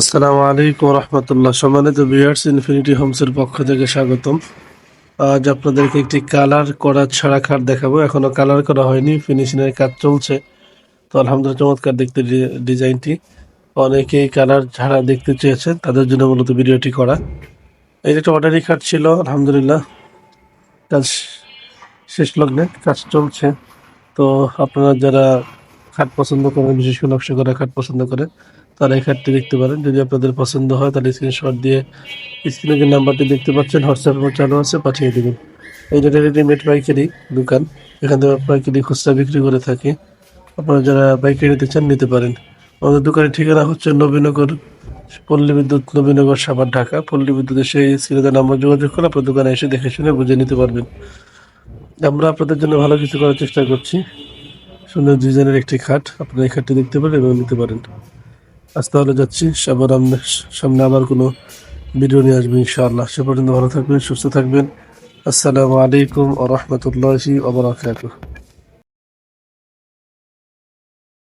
আসসালামু আলাইকুম রহমতুল্লাহ। সম্মানিত বিয়ার্স ইনফিনিটি হোমসের পক্ষ থেকে স্বাগতম। আজ আপনাদেরকে একটি কালার করা ছাড়া খাট দেখাবো। এখনও কালার করা হয়নি ফিনিশিংয়ের কাজ চলছে। তো আলহামদুলিল্লাহ, চমৎকার দেখতে ডিজাইনটি। অনেকেই কালার ছাড়া দেখতে চেয়েছেন, তাদের জন্য মূলত ভিডিওটি করা। এই একটা অর্ডারি খাট ছিল, আলহামদুলিল্লাহ, কাজ শেষ লগ্নে কাজ চলছে। তো আপনারা যারা খাট পছন্দ করেন, বিশেষ করে নকশা করা খাট পছন্দ করেন তারা এই খাটটি দেখতে পারেন। যদি আপনাদের পছন্দ হয়, তাহলে স্ক্রিনশট দিয়ে স্ক্রিনে যে নাম্বারটি দেখতে পাচ্ছেন হোয়াটসঅ্যাপ নম্বর চালু আছে, পাঠিয়ে দেবেন। এই যেটা রেডিমেড পাইকারি দোকান, এখান থেকে পাইকারি খুচরা বিক্রি করে থাকে। আপনারা যারা পাইকারি নিতে চান, নিতে পারেন। আমাদের দোকানের ঠিকানা হচ্ছে নবীনগর, পল্লী বিদ্যুৎ, নবীনগর সাভার, ঢাকা। পল্লী বিদ্যুতের সেই স্ক্রিনে নাম্বার যোগাযোগ করে, আপনার দোকানে এসে দেখে শুনে বুঝে নিতে পারবেন। আমরা আপনাদের জন্য ভালো কিছু করার চেষ্টা করছি। সুন্দর ডিজাইনের একটি খাট, আপনারা এই খাটটি দেখতে পারেন এবং নিতে পারেন। আজ তাহলে যাচ্ছি। আবার সামনে আবার কোনো ভিডিও নিয়ে আসবেন ইনশাআল্লাহ। সে পর্যন্ত ভালো থাকবেন, সুস্থ থাকবেন। আসসালামু আলাইকুম আ রহমতুল্লাহি